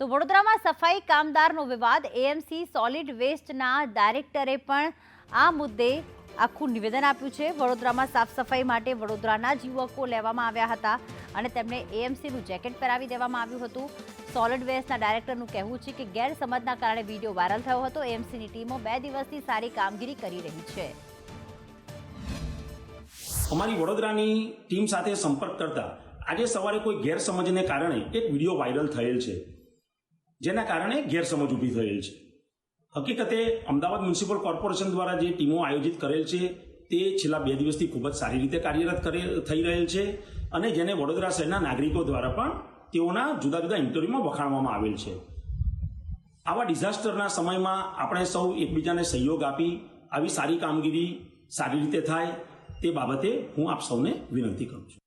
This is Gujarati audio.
તો વડોદરામાં સફાઈ કામદારનો વિવાદ એએમસી સોલિડ વેસ્ટના ડાયરેક્ટરે પણ આ મુદ્દે આખું નિવેદન આપ્યું છે. વડોદરામાં સાફ સફાઈ માટે વડોદરાના યુવકો લેવામાં આવ્યા હતા અને તેમને એએમસીનું જેકેટ પહેરાવી દેવામાં આવ્યું હતું. સોલિડ વેસ્ટના ડાયરેક્ટરનું કહેવું છે કે ગેરસમજના કારણે વીડિયો વાયરલ થયો હતો. એએમસીની ટીમો બે દિવસથી સારી કામગીરી કરી રહી છે. અમારી વડોદરાની ટીમ સાથે સંપર્ક કરતા આજે સવારે કોઈ ગેરસમજને કારણે એક વીડિયો વાયરલ થયેલ છે. જેના કારણે ગેરસમજ ઊભી થયેલ છે. હકીકતે અમદાવાદ મ્યુનિસિપલ કોર્પોરેશન દ્વારા જે ટીમો આયોજિત કરેલ છે, તે છેલ્લા બે દિવસથી ખૂબ જ સારી રીતે કાર્યરત કરે, થઈ રહેલ છે અને જેને વડોદરા શહેરના નાગરિકો દ્વારા પણ તેઓના જુદા જુદા ઇન્ટરવ્યુમાં વખાણવામાં આવેલ છે. આવા ડિઝાસ્ટરના સમયમાં આપણે સૌ એકબીજાને સહયોગ આપી, આવી સારી કામગીરી સારી રીતે થાય તે બાબતે હું આપ સૌને વિનંતી કરું છું.